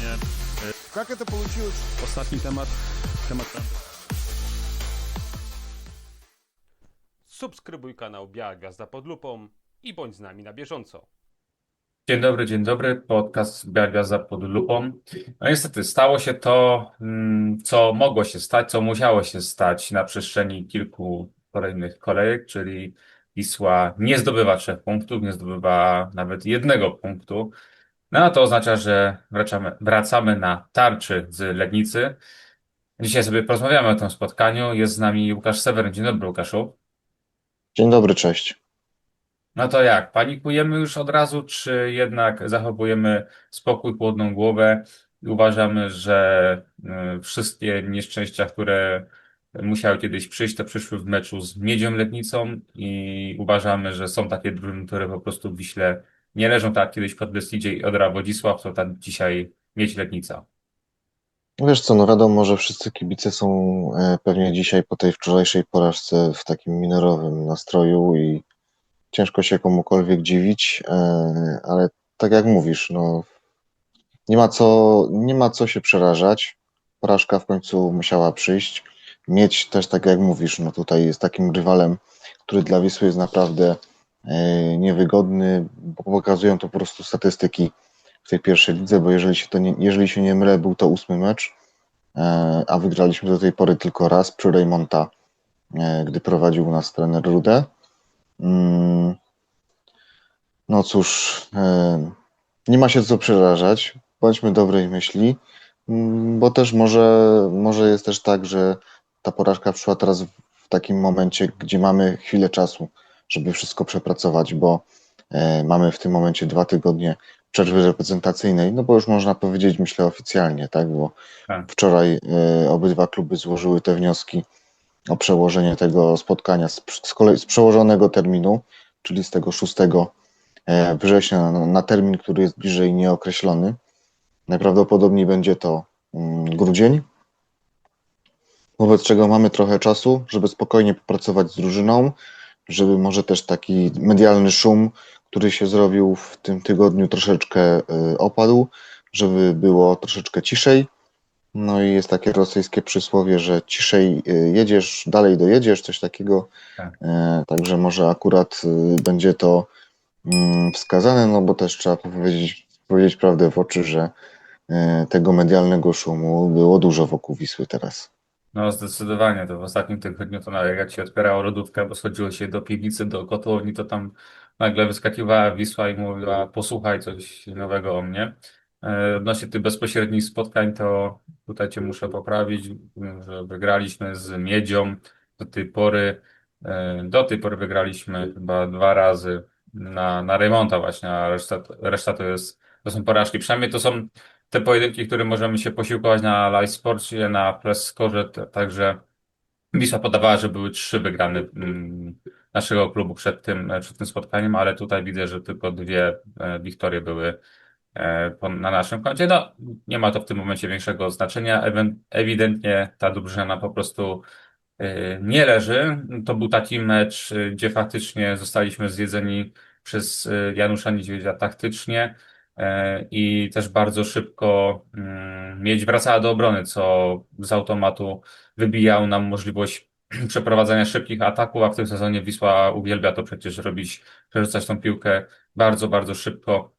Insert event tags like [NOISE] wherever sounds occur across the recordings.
Э, Как это получилось? Ostatni temat, temat Subskrybuj kanał Biała Gwiazda pod lupą i bądź z nami na bieżąco. Dzień dobry, dzień dobry. Podcast Biała Gwiazda pod lupą. No niestety stało się to, mm, co mogło się stać, co musiało się stać na przestrzeni kilku kolejnych kolejek, czyli Wisła nie zdobywa trzech punktów, nie zdobywa nawet jednego punktu. No a to oznacza, że wracamy, wracamy na tarczy z Legnicy. Dzisiaj sobie porozmawiamy o tym spotkaniu. Jest z nami Łukasz Seweryn. Dzień dobry, Łukaszu. Dzień dobry, cześć. No to jak? Panikujemy już od razu, czy jednak zachowujemy spokój, chłodną głowę i uważamy, że y, wszystkie nieszczęścia, które musiały kiedyś przyjść, to przyszły w meczu z Miedzią Letnicą i uważamy, że są takie drużyny, które po prostu w Wiśle nie leżą tak kiedyś Kotbys Lidzie i Odra Wodzisław, to tak dzisiaj Miedź Letnica. Wiesz co, no wiadomo, że wszyscy kibice są e, pewnie dzisiaj po tej wczorajszej porażce w takim minerowym nastroju i ciężko się komukolwiek dziwić, e, ale tak jak mówisz, no nie ma co, nie ma co się przerażać. Porażka w końcu musiała przyjść. Mieć też, tak jak mówisz, no tutaj jest takim rywalem, który dla Wisły jest naprawdę niewygodny, bo pokazują to po prostu statystyki w tej pierwszej lidze, bo jeżeli się, to nie, jeżeli się nie mylę, był to ósmy mecz, e, a wygraliśmy do tej pory tylko raz przy Reymonta, e, gdy prowadził nas trener Rude. Mm, No cóż, e, nie ma się co przerażać, bądźmy dobrej myśli, mm, bo też może, może jest też tak, że ta porażka przyszła teraz w takim momencie, gdzie mamy chwilę czasu, żeby wszystko przepracować, bo e, mamy w tym momencie dwa tygodnie przerwy reprezentacyjnej, no bo już można powiedzieć, myślę oficjalnie, tak, bo Tak. wczoraj e, obydwa kluby złożyły te wnioski o przełożenie tego spotkania z, z, kolei, z przełożonego terminu, czyli z tego 6 e, września na, na termin, który jest bliżej nieokreślony. Najprawdopodobniej będzie to mm, grudzień, wobec czego mamy trochę czasu, żeby spokojnie popracować z drużyną, żeby może też taki medialny szum, który się zrobił w tym tygodniu troszeczkę y, opadł, żeby było troszeczkę ciszej. No i jest takie rosyjskie przysłowie, że ciszej y, jedziesz, dalej dojedziesz, coś takiego. Tak. E, Także może akurat y, będzie to mm, wskazane, no bo też trzeba powiedzieć, powiedzieć prawdę w oczy, że tego medialnego szumu było dużo wokół Wisły teraz. No zdecydowanie, to w ostatnim tygodniu to nawet jak się otwierała lodówka, bo schodziło się do piwnicy, do kotłowni, to tam nagle wyskakiwała Wisła i mówiła, posłuchaj coś nowego o mnie. E, Odnośnie tych bezpośrednich spotkań, to tutaj Cię muszę poprawić, że wygraliśmy z Miedzią do tej pory, e, do tej pory wygraliśmy chyba dwa razy na, na Reymonta właśnie, a reszta, reszta to jest, to są porażki. Przynajmniej to są te pojedynki, które możemy się posiłkować na live sporcie, na press score, także Wisła podawała, że były trzy wygrane mm, naszego klubu przed tym, przed tym spotkaniem, ale tutaj widzę, że tylko dwie e, wiktorie były e, na naszym koncie. No, nie ma to w tym momencie większego znaczenia. Ewidentnie ta drużyna po prostu e, nie leży. To był taki mecz, e, gdzie faktycznie zostaliśmy zjedzeni przez e, Janusza Niedźwiedzia taktycznie e, i też bardzo szybko mm, Miedź wracała do obrony, co z automatu wybijał nam możliwość [CLEARS THROAT] przeprowadzania szybkich ataków, a w tym sezonie Wisła uwielbia to przecież robić, przerzucać tą piłkę bardzo, bardzo szybko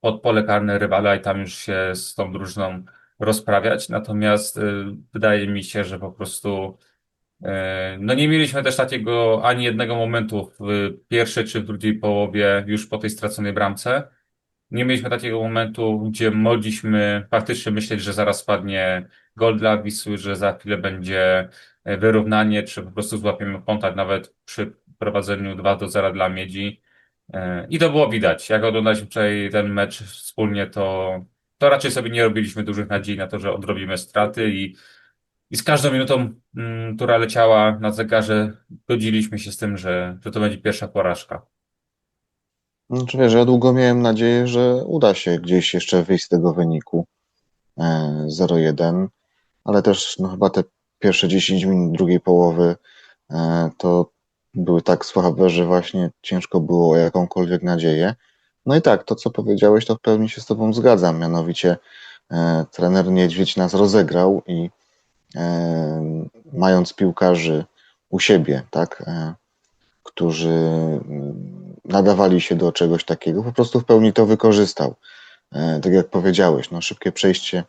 pod pole karne rywala i tam już się z tą drużyną rozprawiać. Natomiast y, wydaje mi się, że po prostu y, no nie mieliśmy też takiego ani jednego momentu w pierwszej czy w drugiej połowie już po tej straconej bramce. Nie mieliśmy takiego momentu, gdzie mogliśmy faktycznie myśleć, że zaraz spadnie gol dla Wisły, że za chwilę będzie e, wyrównanie, czy po prostu złapiemy kontakt nawet przy prowadzeniu 2 do 0 dla Miedzi. E, I to było widać. Jak oglądaliśmy wczoraj ten mecz wspólnie, to, to raczej sobie nie robiliśmy dużych nadziei na to, że odrobimy straty i, i z każdą minutą, mm, która leciała na zegarze, godziliśmy się z tym, że, że to będzie pierwsza porażka. Znaczy wiesz, ja długo miałem nadzieję, że uda się gdzieś jeszcze wyjść z tego wyniku e, 0-1, ale też no, chyba te pierwsze 10 minut drugiej połowy e, to były tak słabe, że właśnie ciężko było o jakąkolwiek nadzieję. No i tak, to co powiedziałeś, to w pełni się z Tobą zgadzam, mianowicie e, trener Niedźwiedź nas rozegrał i e, mając piłkarzy u siebie, tak, e, którzy nadawali się do czegoś takiego, po prostu w pełni to wykorzystał. E, Tak jak powiedziałeś, no, szybkie przejście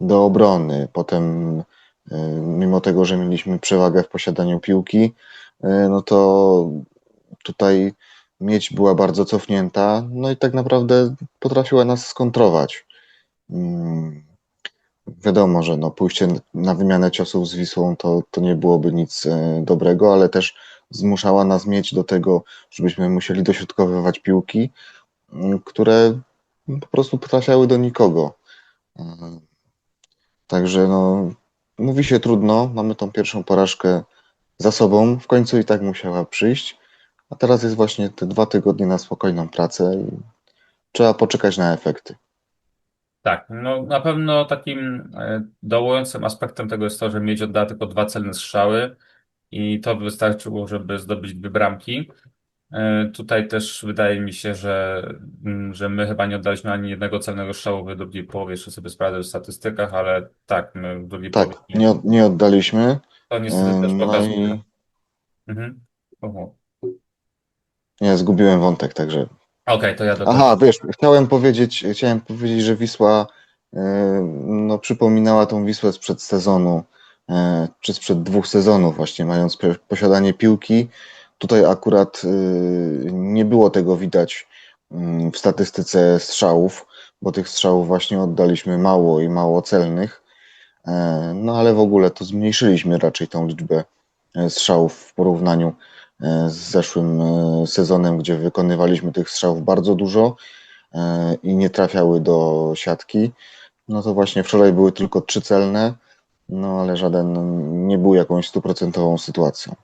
do obrony, potem e, mimo tego, że mieliśmy przewagę w posiadaniu piłki, e, no to tutaj mieć była bardzo cofnięta, no i tak naprawdę potrafiła nas skontrować. Mm, Wiadomo, że no, pójście na wymianę ciosów z Wisłą to, to nie byłoby nic dobrego, ale też zmuszała nas mieć do tego, żebyśmy musieli dośrodkowywać piłki, m, które po prostu trafiały do nikogo. E, Także no, mówi się trudno, mamy tą pierwszą porażkę za sobą, w końcu i tak musiała przyjść, a teraz jest właśnie te dwa tygodnie na spokojną pracę i trzeba poczekać na efekty. Tak, no na pewno takim e, dołującym aspektem tego jest to, że mieć oddała tylko dwa celne strzały i to wystarczyło, żeby zdobyć dwie bramki. E, Tutaj też wydaje mi się, że, mm, że my chyba nie oddaliśmy ani jednego celnego strzału w drugiej połowie, jeszcze sobie sprawdzę w statystykach, ale tak, my w drugiej Tak, połowie nie, od- nie oddaliśmy. to niestety też No pokazuje. i Mhm. Nie, zgubiłem wątek, także. Okej, to ja Aha, wiesz, chciałem powiedzieć, chciałem powiedzieć, że Wisła e, no, przypominała tą Wisłę sprzed sezonu, e, czy sprzed dwóch sezonów, właśnie mając posiadanie piłki. Tutaj akurat e, nie było tego widać mm, w statystyce strzałów, bo tych strzałów właśnie oddaliśmy mało i mało celnych. E, No ale w ogóle to zmniejszyliśmy raczej tą liczbę e, strzałów w porównaniu e, z zeszłym e, sezonem, gdzie wykonywaliśmy tych strzałów bardzo dużo e, i nie trafiały do siatki. No to właśnie wczoraj były tylko trzy celne, no ale żaden nie był jakąś stuprocentową sytuacją.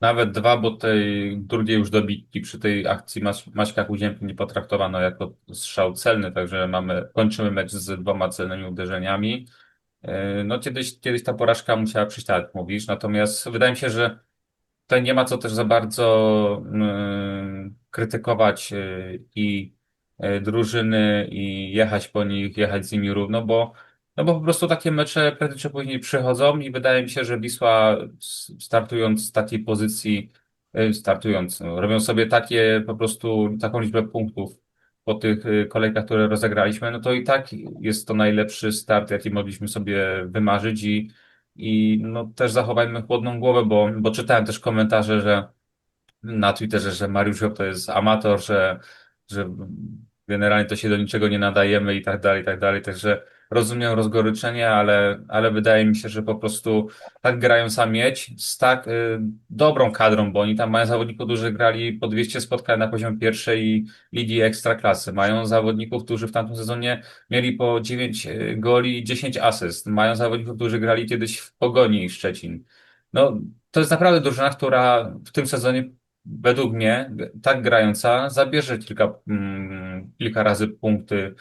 Nawet dwa, bo tej drugiej już dobitki przy tej akcji Maś Maćka Kuziemki nie potraktowano jako strzał celny, także mamy, kończymy mecz z dwoma celnymi uderzeniami. Yy, No kiedyś, kiedyś ta porażka musiała przyjść, tak mówisz, natomiast wydaje mi się, że tutaj nie ma co też za bardzo yy, krytykować yy, i yy, drużyny i jechać po nich, jechać z nimi równo, bo no bo po prostu takie mecze prędzej czy później przychodzą i wydaje mi się, że Wisła startując z takiej pozycji, y, startując, no, robią sobie takie po prostu taką liczbę punktów po tych y, kolejkach, które rozegraliśmy, no to i tak jest to najlepszy start, jaki mogliśmy sobie wymarzyć i, i no też zachowajmy chłodną głowę, bo, bo czytałem też komentarze, że na Twitterze, że Mariusz Job to jest amator, że, że generalnie to się do niczego nie nadajemy i tak dalej, i tak dalej. Także rozumiem rozgoryczenie, ale, ale wydaje mi się, że po prostu tak grają sam mieć z tak y, dobrą kadrą, bo oni tam mają zawodników, którzy grali po 200 spotkań na poziom pierwszej ligi ekstraklasy. Mają zawodników, którzy w tamtym sezonie mieli po 9 goli i 10 asyst. Mają zawodników, którzy grali kiedyś w Pogoni Szczecin. No, to jest naprawdę drużyna, która w tym sezonie według mnie, tak grająca, zabierze kilka, mm, kilka razy punkty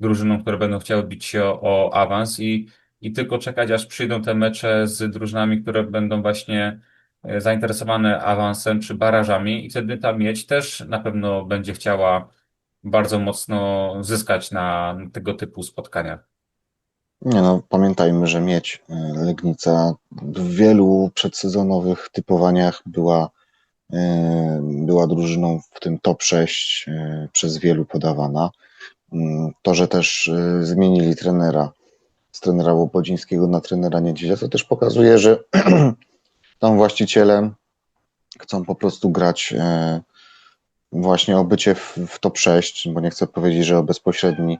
drużynom, które będą chciały bić się o, o awans i, i tylko czekać, aż przyjdą te mecze z drużynami, które będą właśnie e, zainteresowane awansem czy barażami i wtedy ta miedź też na pewno będzie chciała bardzo mocno zyskać na tego typu spotkaniach. Nie no, pamiętajmy, że Miedź e, Legnica w wielu przedsezonowych typowaniach była, e, była drużyną w tym top 6 e, przez wielu podawana. Mm, To, że też e, zmienili trenera z trenera Łobodzińskiego na trenera Niedźwiedzia, to też pokazuje, że [CLEARS THROAT] tam właściciele chcą po prostu grać e, właśnie o bycie w, top 6, bo nie chcę powiedzieć, że o bezpośredni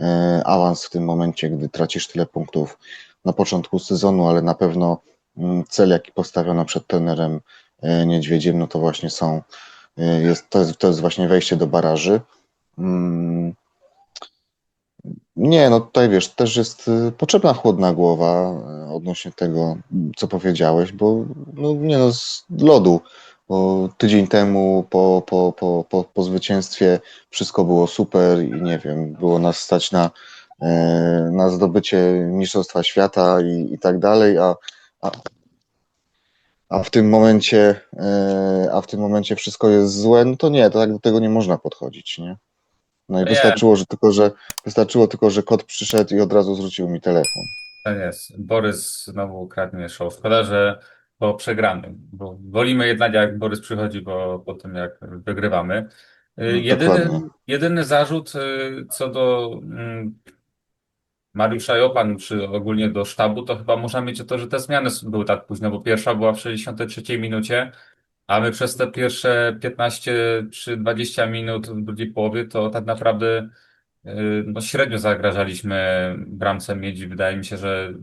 e, awans w tym momencie, gdy tracisz tyle punktów na początku sezonu, ale na pewno mm, cel, jaki postawiono przed trenerem e, Niedźwiedziem, no to właśnie są, jest, to, jest, to jest właśnie wejście do baraży. Nie, no tutaj wiesz, też jest y, potrzebna chłodna głowa y, odnośnie tego, co powiedziałeś, bo no nie no, z lodu, bo tydzień temu po, po, po, po, po zwycięstwie wszystko było super i nie wiem, było nas stać na, e, na zdobycie Mistrzostwa Świata i, i tak dalej, a, a, a w tym momencie, a w tym momencie wszystko jest złe, no to nie, tak do tego nie można podchodzić, nie? No i Nie. wystarczyło, że tylko, że wystarczyło tylko, że kot przyszedł i od razu zwrócił mi telefon. To jest. Borys znowu kradnie show. Szkoda, że po przegranym, bo wolimy jednak jak Borys przychodzi po, po tym, jak wygrywamy. Y, No, Jedyny, dokładnie. jedyny zarzut y, co do mm, Mariusza Jopan, czy ogólnie do sztabu, to chyba można mieć o to, że te zmiany były tak późno, bo pierwsza była w 63 minucie, a my przez te pierwsze 15 czy 20 minut w drugiej połowie to tak naprawdę y, no, średnio zagrażaliśmy bramce Miedzi. Wydaje mi się, że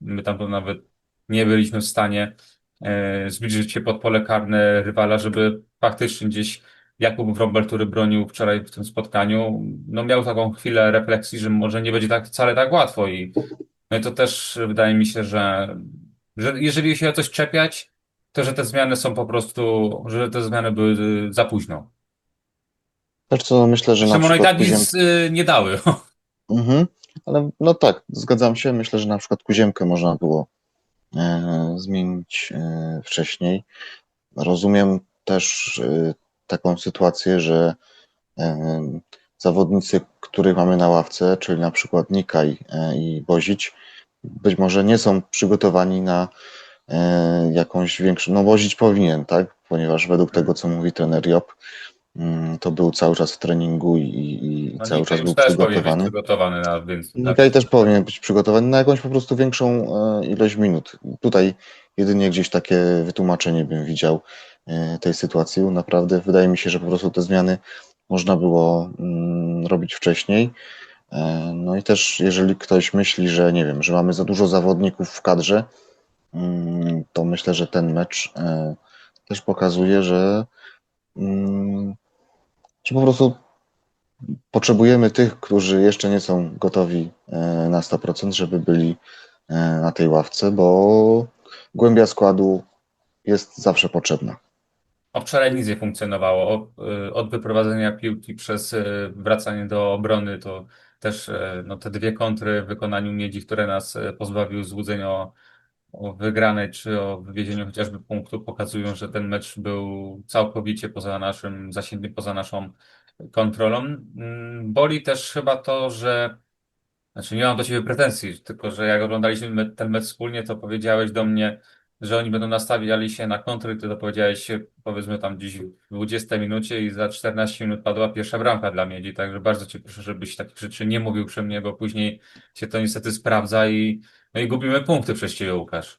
my tam nawet nie byliśmy w stanie e, zbliżyć się pod pole karne rywala, żeby faktycznie gdzieś Jakub Wrąbel, który bronił wczoraj w tym spotkaniu, no miał taką chwilę refleksji, że może nie będzie tak wcale tak łatwo i no i to też wydaje mi się, że, że jeżeli się o coś czepiać, to że te zmiany są po prostu, że te zmiany były za późno. Też co, myślę, że na Szymon i przykład tak nic y, nie dały. [LAUGHS] Mhm. Ale no tak, zgadzam się. Myślę, że na przykład Kuziemkę można było e, zmienić e, wcześniej. Rozumiem też e, taką sytuację, że e, zawodnicy, których mamy na ławce, czyli na przykład Nikaj e, i Bozić, być może nie są przygotowani na jakąś większą, no Bozić powinien, tak? Ponieważ według tego, co mówi trener Job, mm, to był cały czas w treningu i, i No, cały czas był też przygotowany. przygotowany na więc. Nikaj też powinien być przygotowany na jakąś po prostu większą e, ilość minut. Tutaj jedynie gdzieś takie wytłumaczenie bym widział e, tej sytuacji. Naprawdę wydaje mi się, że po prostu te zmiany można było mm, robić wcześniej. E, No i też jeżeli ktoś myśli, że nie wiem, że mamy za dużo zawodników w kadrze, to myślę, że ten mecz e, też pokazuje, że, mm, że po prostu potrzebujemy tych, którzy jeszcze nie są gotowi e, na 100%, żeby byli e, na tej ławce, bo głębia składu jest zawsze potrzebna. O wczoraj nic nie funkcjonowało. Od wyprowadzenia piłki przez wracanie do obrony to też no, te dwie kontry w wykonaniu Miedzi, które nas pozbawiły złudzeń o, o wygranej czy o wywiezieniu chociażby punktu, pokazują, że ten mecz był całkowicie poza naszym zasięgiem, poza naszą kontrolą. Mm, Boli też chyba to, że znaczy nie mam do ciebie pretensji, tylko że jak oglądaliśmy ten mecz wspólnie, to powiedziałeś do mnie, że oni będą nastawiali się na kontry, ty to powiedziałeś powiedzmy tam gdzieś w 20 minucie i za 14 minut padła pierwsza bramka dla Miedzi, także bardzo cię proszę, żebyś takich rzeczy nie mówił przy mnie, bo później się to niestety sprawdza i, no i gubimy punkty przez ciebie, Łukasz.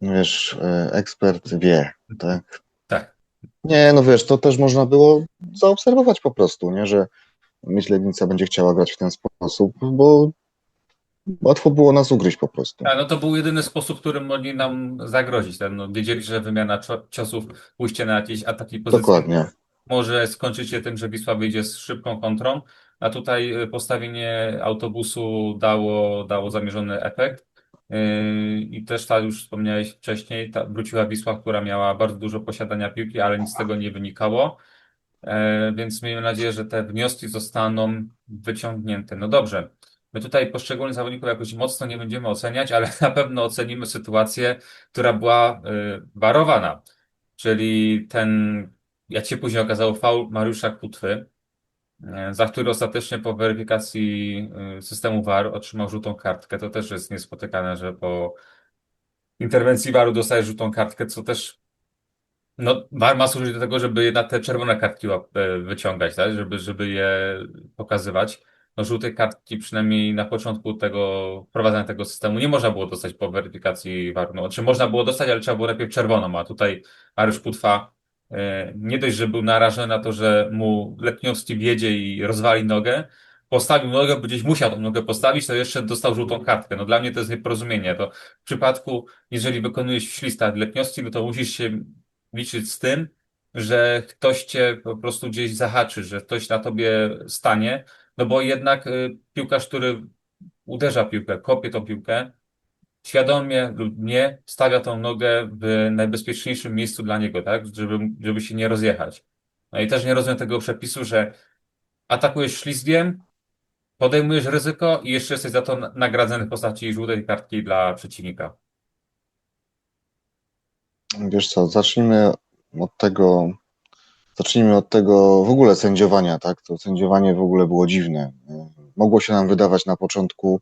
Wiesz, e, ekspert wie, tak? Tak. Nie, no wiesz, to też można było zaobserwować po prostu, nie, że Myślewnica będzie chciała grać w ten sposób, bo łatwo było nas ugryźć po prostu. A, no to był jedyny sposób, którym mogli nam zagrozić. No, wiedzieli, że wymiana cio- ciosów, pójście na jakieś ataki pozycji Dokładnie. może skończyć się tym, że Wisła wyjdzie z szybką kontrą, a tutaj y, postawienie autobusu dało, dało zamierzony efekt. Yy, I też ta już wspomniałeś wcześniej, ta, wróciła Wisła, która miała bardzo dużo posiadania piłki, ale nic z tego nie wynikało. E, Więc miejmy nadzieję, że te wnioski zostaną wyciągnięte. No dobrze, my tutaj poszczególnych zawodników jakoś mocno nie będziemy oceniać, ale [LAUGHS] na pewno ocenimy sytuację, która była y, warowana. Czyli ten, jak się później okazało, faul Mariusza Kutwy, za który ostatecznie po weryfikacji y, systemu VAR otrzymał żółtą kartkę. To też jest niespotykane, że po interwencji VAR-u dostaje żółtą kartkę, co też no, VAR ma służyć do tego, żeby jednak te czerwone kartki e, wyciągać, tak? Żeby, żeby je pokazywać. No, żółte kartki przynajmniej na początku tego wprowadzania tego systemu nie można było dostać po weryfikacji VAR. No, czy można było dostać, ale trzeba było najpierw czerwoną, a tutaj Mariusz Putwa e, nie dość, że był narażony na to, że mu Letniowski wjedzie i rozwali nogę, postawił nogę, bo gdzieś musiał tą nogę postawić, to jeszcze dostał żółtą kartkę. No dla mnie to jest nieporozumienie. To w przypadku, jeżeli wykonujesz ślista Letniowski, no to musisz się liczyć z tym, że ktoś cię po prostu gdzieś zahaczy, że ktoś na tobie stanie, no bo jednak y, piłkarz, który uderza piłkę, kopie tą piłkę, świadomie lub nie stawia tą nogę w najbezpieczniejszym miejscu dla niego, tak, żeby, żeby się nie rozjechać. No i też nie rozumiem tego przepisu, że atakujesz ślizgiem, podejmujesz ryzyko i jeszcze jesteś za to na- nagradzany w postaci żółtej kartki dla przeciwnika. Wiesz co, zacznijmy od tego, zacznijmy od tego w ogóle sędziowania, tak? To sędziowanie w ogóle było dziwne. Mogło się nam wydawać na początku,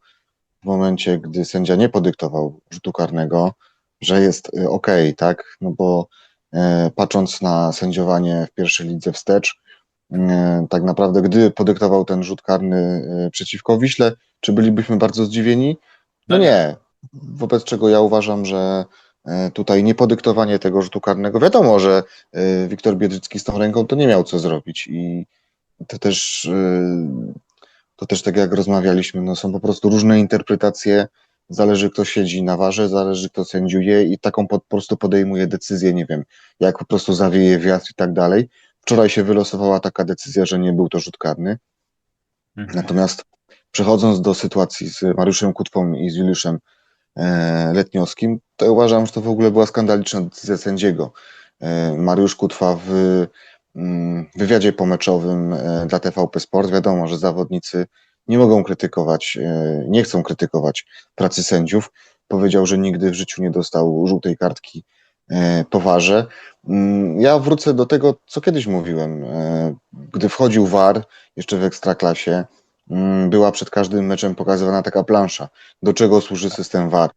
w momencie, gdy sędzia nie podyktował rzutu karnego, że jest ok, tak? No bo e, patrząc na sędziowanie w pierwszej lidze wstecz, e, tak naprawdę, gdy podyktował ten rzut karny e, przeciwko Wiśle, czy bylibyśmy bardzo zdziwieni? No nie. nie. Wobec czego ja uważam, że e, tutaj niepodyktowanie tego rzutu karnego, wiadomo, że e, Wiktor Biedrzycki z tą ręką to nie miał co zrobić i to też, e, to też tak jak rozmawialiśmy, no są po prostu różne interpretacje, zależy kto siedzi na warze, zależy kto sędziuje i taką po, po prostu podejmuje decyzję, nie wiem, jak po prostu zawieje wiatr i tak dalej. Wczoraj się wylosowała taka decyzja, że nie był to rzut karny, Mhm. Natomiast przechodząc do sytuacji z Mariuszem Kutwą i z Juliuszem e, Letniowskim, to uważam, że to w ogóle była skandaliczna decyzja sędziego. E, Mariusz Kutwa w wywiadzie pomeczowym e, dla TVP Sport, wiadomo, że zawodnicy nie mogą krytykować, e, nie chcą krytykować pracy sędziów. Powiedział, że nigdy w życiu nie dostał żółtej kartki e, po warze. Mm, Ja wrócę do tego, co kiedyś mówiłem. Gdy wchodził VAR, jeszcze w Ekstraklasie, mm, była przed każdym meczem pokazywana taka plansza. Do czego służy system VAR?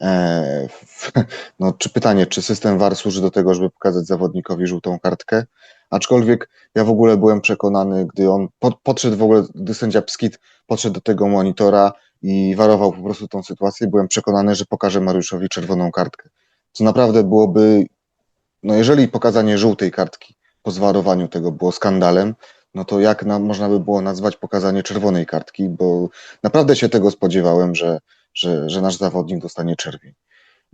[LAUGHS] No, czy pytanie, czy system VAR służy do tego, żeby pokazać zawodnikowi żółtą kartkę? Aczkolwiek ja w ogóle byłem przekonany, gdy on pod, podszedł w ogóle, gdy sędzia Pskit podszedł do tego monitora i warował po prostu tą sytuację, byłem przekonany, że pokaże Mariuszowi czerwoną kartkę. Co naprawdę byłoby, no jeżeli pokazanie żółtej kartki po zwarowaniu tego było skandalem, no to jak na, można by było nazwać pokazanie czerwonej kartki, bo naprawdę się tego spodziewałem, że, że, że nasz zawodnik dostanie czerwień.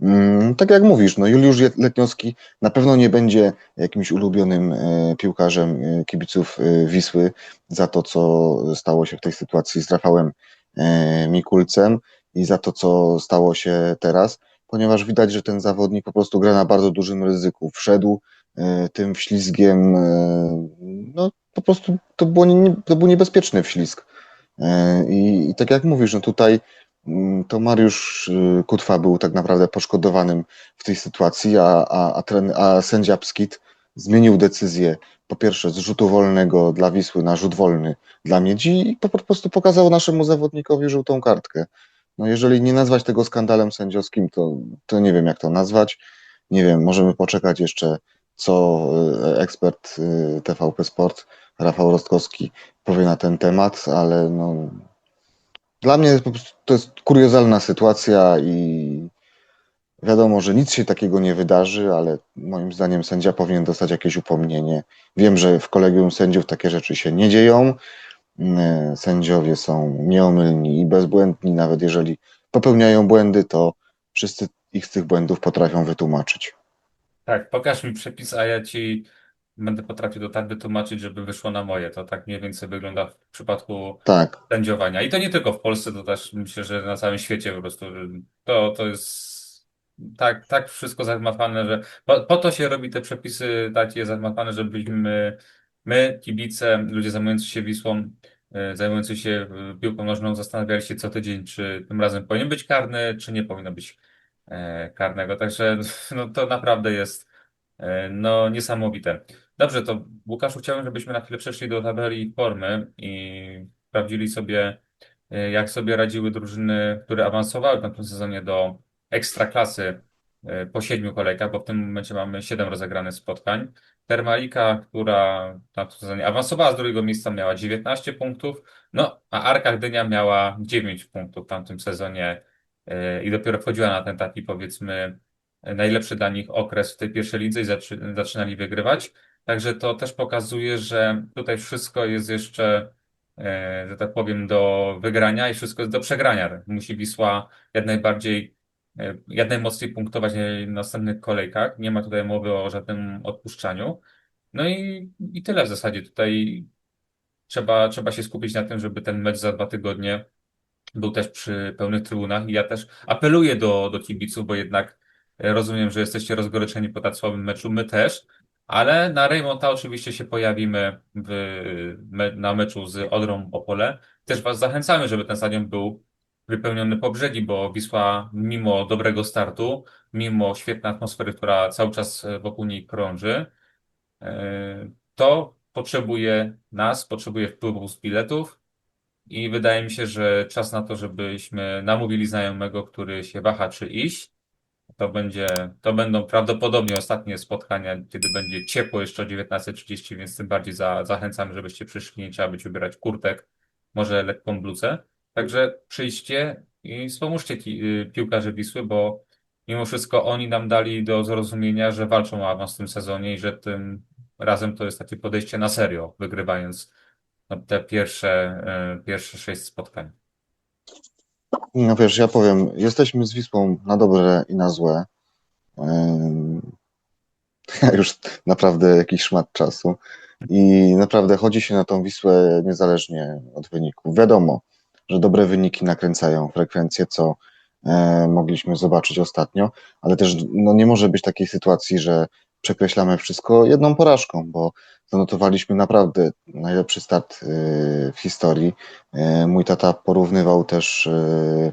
Mm, tak jak mówisz, no Juliusz Letniowski na pewno nie będzie jakimś ulubionym e, piłkarzem e, kibiców e, Wisły za to, co stało się w tej sytuacji z Rafałem Mikulcem i za to, co stało się teraz, ponieważ widać, że ten zawodnik po prostu gra na bardzo dużym ryzyku. Wszedł tym wślizgiem, no po prostu to, było to był niebezpieczny wślizg. I, I tak jak mówisz, no tutaj to Mariusz y, Kutwa był tak naprawdę poszkodowanym w tej sytuacji, a, a, a, tren, a sędzia Pskit zmienił decyzję po pierwsze z rzutu wolnego dla Wisły na rzut wolny dla Miedzi i po, po prostu pokazał naszemu zawodnikowi żółtą kartkę. No jeżeli nie nazwać tego skandalem sędziowskim, to, to nie wiem jak to nazwać. Nie wiem, możemy poczekać jeszcze, co y, ekspert y, TVP Sport, Rafał Rostkowski powie na ten temat, ale no, dla mnie po prostu to jest kuriozalna sytuacja i wiadomo, że nic się takiego nie wydarzy, ale moim zdaniem sędzia powinien dostać jakieś upomnienie. Wiem, że w kolegium sędziów takie rzeczy się nie dzieją. Mm, Sędziowie są nieomylni i bezbłędni, nawet jeżeli popełniają błędy, to wszyscy ich z tych błędów potrafią wytłumaczyć. Tak, pokaż mi przepis, a ja ci będę potrafił to tak wytłumaczyć, żeby wyszło na moje. To tak mniej więcej wygląda w przypadku Tak, sędziowania. I to nie tylko w Polsce, to też myślę, że na całym świecie po prostu to, to jest tak, tak wszystko zagmatwane, że po, po to się robi te przepisy takie zagmatwane, żebyśmy my, kibice, ludzie zajmujący się Wisłą, e, zajmujący się e, piłką nożną, zastanawiali się co tydzień, czy tym razem powinien być karny, czy nie powinno być e, karnego. Także [LAUGHS] no, to naprawdę jest no, niesamowite. Dobrze, to Łukaszu, chciałem, żebyśmy na chwilę przeszli do tabeli formy i sprawdzili sobie, e, jak sobie radziły drużyny, które awansowały w tym sezonie do ekstraklasy e, po siedmiu kolejkach, bo w tym momencie mamy siedem rozegranych spotkań. Termalika, która w tamtym sezonie awansowała z drugiego miejsca, miała 19 punktów, no a Arka Gdynia miała 9 punktów w tamtym sezonie e, i dopiero wchodziła na ten taki, powiedzmy, najlepszy dla nich okres w tej pierwszej lidze i zaczy, zaczynali wygrywać. Także to też pokazuje, że tutaj wszystko jest jeszcze, e, że tak powiem, do wygrania i wszystko jest do przegrania. Musi Wisła jak najbardziej, e, jak najmocniej punktować w następnych kolejkach. Nie ma tutaj mowy o żadnym odpuszczaniu. No i, i tyle w zasadzie. Tutaj trzeba, trzeba się skupić na tym, żeby ten mecz za dwa tygodnie był też przy pełnych trybunach i ja też apeluję do, do kibiców, bo jednak rozumiem, że jesteście rozgoryczeni po tak słabym meczu, my też, ale na Reymonta oczywiście się pojawimy w, na meczu z Odrą Opole. Też Was zachęcamy, żeby ten stadion był wypełniony po brzegi, bo Wisła mimo dobrego startu, mimo świetnej atmosfery, która cały czas e, wokół niej krąży, e, to potrzebuje nas, potrzebuje wpływu z biletów i wydaje mi się, że czas na to, żebyśmy namówili znajomego, który się waha, czy iść. To będzie, to będą prawdopodobnie ostatnie spotkania, kiedy będzie ciepło jeszcze o 19.30, więc tym bardziej za, zachęcam, żebyście przyszli, nie trzeba być ubierać kurtek, może lekką bluzę. Także przyjdźcie i wspomóżcie ki- y, Wisły, bo mimo wszystko oni nam dali do zrozumienia, że walczą o awans w tym sezonie i że tym razem to jest takie podejście na serio, wygrywając no, te pierwsze, y, pierwsze sześć spotkań. No wiesz, ja powiem, jesteśmy z Wisłą na dobre i na złe. [LAUGHS] Już naprawdę jakiś szmat czasu i naprawdę chodzi się na tą Wisłę niezależnie od wyników. Wiadomo, że dobre wyniki nakręcają frekwencję, co e, mogliśmy zobaczyć ostatnio, ale też no, nie może być takiej sytuacji, że przekreślamy wszystko jedną porażką, bo zanotowaliśmy naprawdę najlepszy start e, w historii. E, Mój tata porównywał też e,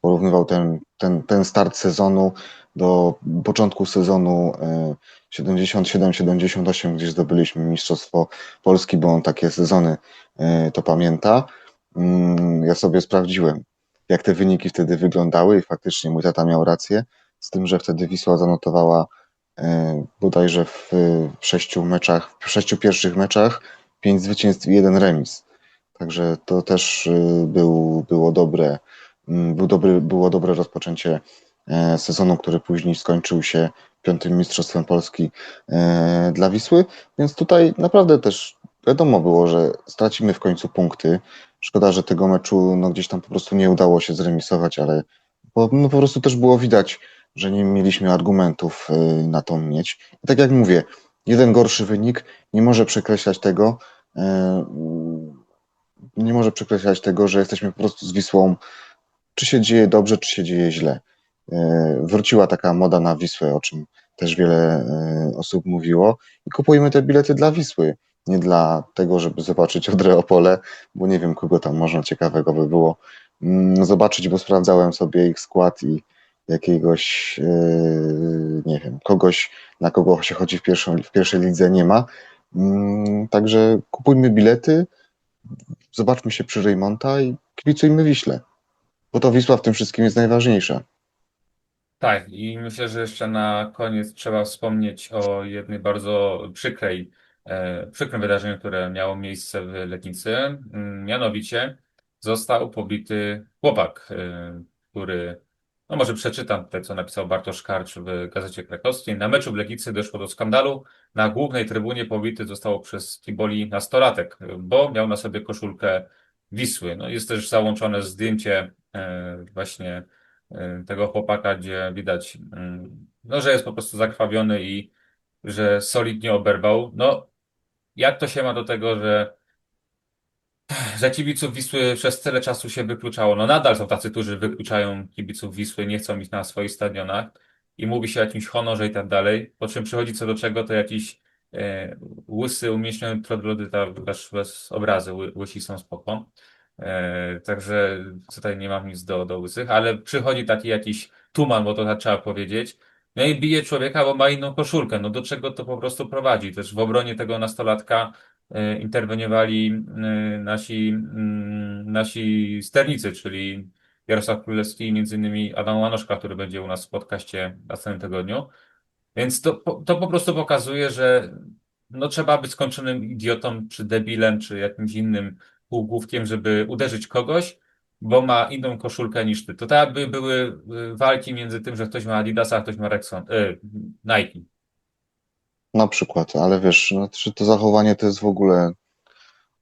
porównywał ten, ten, ten start sezonu do początku sezonu e, 77-78, gdzie zdobyliśmy Mistrzostwo Polski, bo on takie sezony to pamięta. Mm, Ja sobie sprawdziłem, jak te wyniki wtedy wyglądały i faktycznie mój tata miał rację, z tym, że wtedy Wisła zanotowała bodajże w, sześciu meczach, w sześciu pierwszych meczach pięć zwycięstw i jeden remis. Także to też y, był, było dobre, mm, był dobry, było dobre rozpoczęcie e, sezonu, który później skończył się piątym Mistrzostwem Polski e, dla Wisły, więc tutaj naprawdę też wiadomo było, że stracimy w końcu punkty. Szkoda, że tego meczu no, gdzieś tam po prostu nie udało się zremisować, ale no, po prostu też było widać, że nie mieliśmy argumentów y, na tą mieć. I tak jak mówię, jeden gorszy wynik nie może przekreślać tego, e, nie może przekreślać tego, że jesteśmy po prostu z Wisłą, czy się dzieje dobrze, czy się dzieje źle. E, Wróciła taka moda na Wisłę, o czym też wiele osób mówiło i kupujemy te bilety dla Wisły, nie dla tego, żeby zobaczyć Odrę Opole, bo nie wiem, kogo tam można ciekawego by było mm, zobaczyć, bo sprawdzałem sobie ich skład i jakiegoś, e, nie wiem, kogoś, na kogo się chodzi w, pierwszą, w pierwszej lidze nie ma. Mm, Także kupujmy bilety, zobaczmy się przy Reymonta i kibicujmy Wiśle. Bo to Wisła w tym wszystkim jest najważniejsza. Tak, i myślę, że jeszcze na koniec trzeba wspomnieć o jednej bardzo przykrej, e, przykrym wydarzeniu, które miało miejsce w Letnicy. Mm, Mianowicie został pobity chłopak, e, który, no może przeczytam tutaj, co napisał Bartosz Karcz w Gazecie Krakowskiej. Na meczu w Legnicy doszło do skandalu. Na głównej trybunie pobity zostało przez Kiboli nastolatek, bo miał na sobie koszulkę Wisły. No jest też załączone zdjęcie e, właśnie y, tego chłopaka, gdzie widać, mm, no, że jest po prostu zakrwawiony i że solidnie oberwał. No, jak to się ma do tego, że że kibiców Wisły przez tyle czasu się wykluczało? No nadal są tacy, którzy wykluczają kibiców Wisły, nie chcą ich na swoich stadionach i mówi się o jakimś honorze i tak dalej, po czym przychodzi co do czego, to jakiś e, łysy, umieśniony troglodyta, bez, bez obrazy, ły, łysi są spoko. E, także tutaj nie mam nic do, do łysych, ale przychodzi taki jakiś tuman, bo to tak trzeba powiedzieć, no i bije człowieka, bo ma inną koszulkę. No do czego to po prostu prowadzi? Też w obronie tego nastolatka interweniowali e, nasi, mm, nasi sternicy, czyli Jarosław Królewski i między innymi Adam Łanoszka, który będzie u nas w podcaście w następnym tygodniu. Więc to, to po prostu pokazuje, że no, trzeba być skończonym idiotą, czy debilem, czy jakimś innym półgłówkiem, żeby uderzyć kogoś, bo ma inną koszulkę niż ty. To tak jakby były y, walki między tym, że ktoś ma Adidasa, a ktoś ma Rexon, y, Nike. Na przykład, ale wiesz, no, czy to zachowanie to jest w ogóle,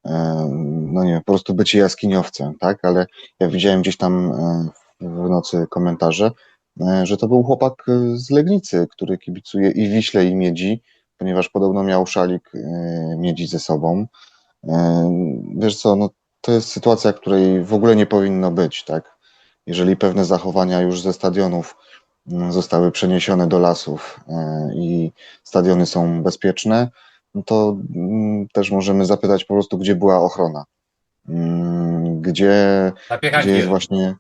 e, no nie wiem, po prostu bycie jaskiniowcem, tak? Ale ja widziałem gdzieś tam e, w nocy komentarze, e, że to był chłopak z Legnicy, który kibicuje i Wiśle, i Miedzi, ponieważ podobno miał szalik Miedzi ze sobą. Wiesz co, no to jest sytuacja, której w ogóle nie powinno być, tak? Jeżeli pewne zachowania już ze stadionów zostały przeniesione do lasów e, i stadiony są bezpieczne, no to mm, też możemy zapytać po prostu, gdzie była ochrona. Mm, Gdzie, gdzie jest właśnie,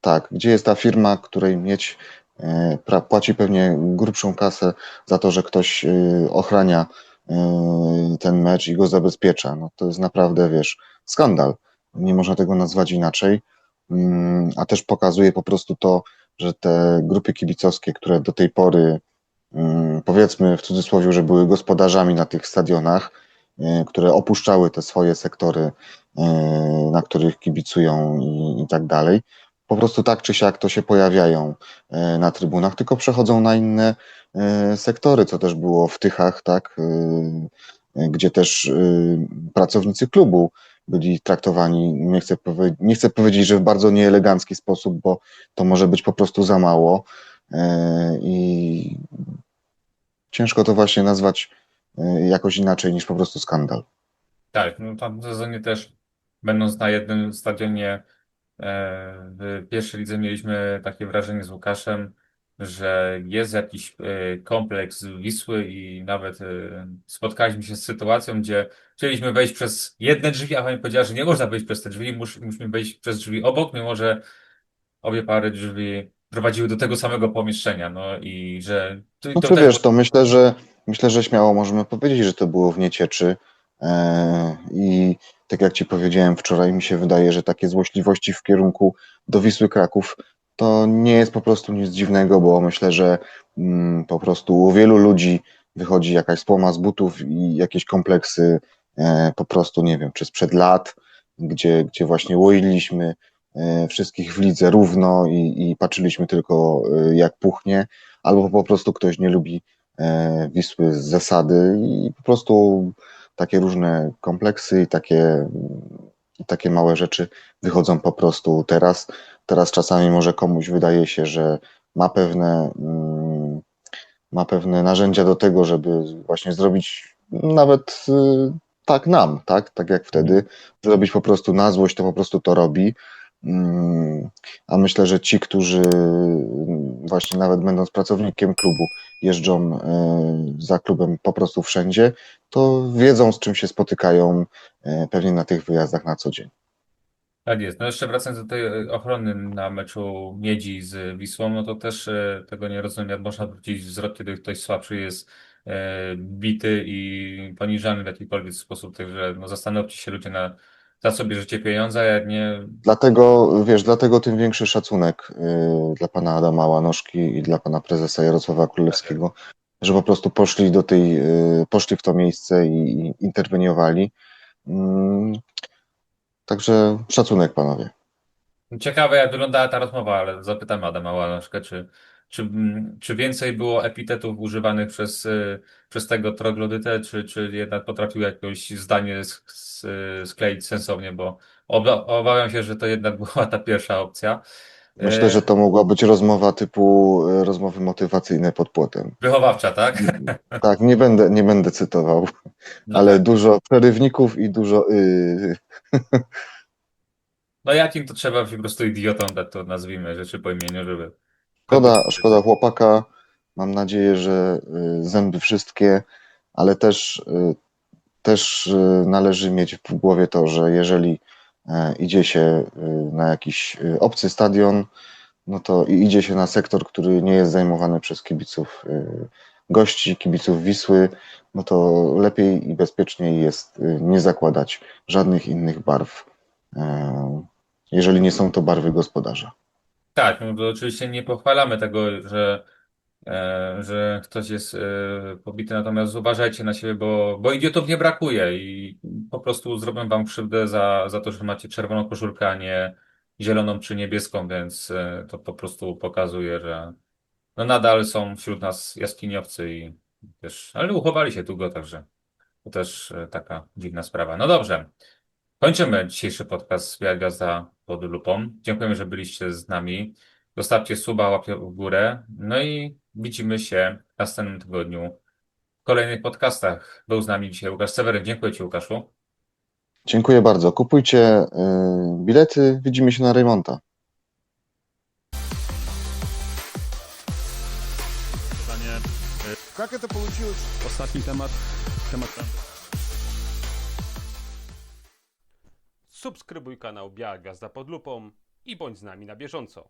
tak, gdzie jest ta firma, której mieć e, płaci pewnie grubszą kasę za to, że ktoś e, ochrania ten mecz i go zabezpiecza. No to jest naprawdę, wiesz, skandal. Nie można tego nazwać inaczej. Mm, A też pokazuje po prostu to, że te grupy kibicowskie, które do tej pory, mm, powiedzmy w cudzysłowie, że były gospodarzami na tych stadionach, e, które opuszczały te swoje sektory, e, na których kibicują i, i tak dalej, po prostu tak czy siak to się pojawiają e, na trybunach, tylko przechodzą na inne sektory, co też było w Tychach, tak, gdzie też pracownicy klubu byli traktowani, nie chcę, powie- nie chcę powiedzieć, że w bardzo nieelegancki sposób, bo to może być po prostu za mało e, i ciężko to właśnie nazwać e, jakoś inaczej niż po prostu skandal. Tak, no tam w sezonie też, będąc na jednym stadionie e, w pierwszej lidze, mieliśmy takie wrażenie z Łukaszem, że jest jakiś kompleks Wisły i nawet spotkaliśmy się z sytuacją, gdzie chcieliśmy wejść przez jedne drzwi, a pani powiedziała, że nie można wejść przez te drzwi, mus, musimy wejść przez drzwi obok, mimo że obie pary drzwi prowadziły do tego samego pomieszczenia, no i że... To, No to też- wiesz, to myślę, że myślę, że śmiało możemy powiedzieć, że to było w niecieczy. E, i tak jak ci powiedziałem wczoraj, mi się wydaje, że takie złośliwości w kierunku do Wisły Kraków to nie jest po prostu nic dziwnego, bo myślę, że mm, po prostu u wielu ludzi wychodzi jakaś spłoma z butów i jakieś kompleksy po prostu, nie wiem, czy sprzed lat, gdzie, gdzie właśnie łoiliśmy e, wszystkich w lidze równo i, i patrzyliśmy tylko e, jak puchnie, albo po prostu ktoś nie lubi e, Wisły z zasady i po prostu takie różne kompleksy i takie, takie małe rzeczy wychodzą po prostu teraz. Teraz czasami może komuś wydaje się, że ma pewne, mm, ma pewne narzędzia do tego, żeby właśnie zrobić nawet y, tak nam, tak, tak jak wtedy, zrobić po prostu na złość, to po prostu to robi. Mm, A myślę, że ci, którzy mm, właśnie nawet będąc pracownikiem klubu, jeżdżą e, za klubem po prostu wszędzie, to wiedzą z czym się spotykają e, pewnie na tych wyjazdach na co dzień. Tak jest. No jeszcze wracając do tej e, ochrony na meczu Miedzi z Wisłą, no to też tego nie rozumiem, jak można wrócić wzrok, kiedy ktoś słabszy jest bity i poniżany w jakikolwiek sposób. Także no, zastanówcie się ludzie na za co bierzecie pieniądze, jak nie, Dlatego, wiesz, dlatego tym większy szacunek y, dla pana Adama Łanoszki i dla pana prezesa Jarosława Królewskiego, że po prostu poszli do tej, y, poszli w to miejsce i, i interweniowali. Mm, Także szacunek panowie. Ciekawe, jak wyglądała ta rozmowa, ale zapytamy Adama Łanoszkę, czy, czy, czy więcej było epitetów używanych przez, y, przez tego troglodytę, czy, czy jednak potrafił jakieś zdanie s- skleić sensownie, bo oba, obawiam się, że to jednak [LAUGHS] była ta pierwsza opcja. Myślę, że to mogła być rozmowa typu y, rozmowy motywacyjne pod płotem. Wychowawcza, tak? [LAUGHS] Tak, nie będę, nie będę cytował, No, ale tak. dużo przerywników i dużo. y, [LAUGHS] no jakim to trzeba po prostu idiotą, tak to nazwijmy rzeczy po imieniu, żeby. Szkoda, szkoda chłopaka. Mam nadzieję, że y, zęby wszystkie, ale też, y, też y, należy mieć w głowie to, że jeżeli e, idzie się na jakiś obcy stadion, no to idzie się na sektor, który nie jest zajmowany przez kibiców gości, kibiców Wisły, no to lepiej i bezpieczniej jest nie zakładać żadnych innych barw, e, jeżeli nie są to barwy gospodarza. Tak, no to oczywiście nie pochwalamy tego, że, e, że ktoś jest e, pobity, natomiast uważajcie na siebie, bo, bo idiotów nie brakuje i po prostu zrobią wam krzywdę za, za to, że macie czerwoną koszulkę, a nie zieloną czy niebieską, więc e, to po prostu pokazuje, że no nadal są wśród nas jaskiniowcy i też, ale uchowali się długo, także to też e, taka dziwna sprawa. No dobrze. Kończymy dzisiejszy podcast Biała Gazda pod lupą. Dziękujemy, że byliście z nami. Zostawcie suba, łapkę w górę. No i widzimy się w następnym tygodniu w kolejnych podcastach. Był z nami dzisiaj Łukasz Seweryn. Dziękuję Ci, Łukaszu. Dziękuję bardzo. Kupujcie y, bilety. Widzimy się na Reymonta. Pytanie, e, как это получилось? Ostatni temat, temat Subskrybuj kanał Biała Gazda pod lupą i bądź z nami na bieżąco.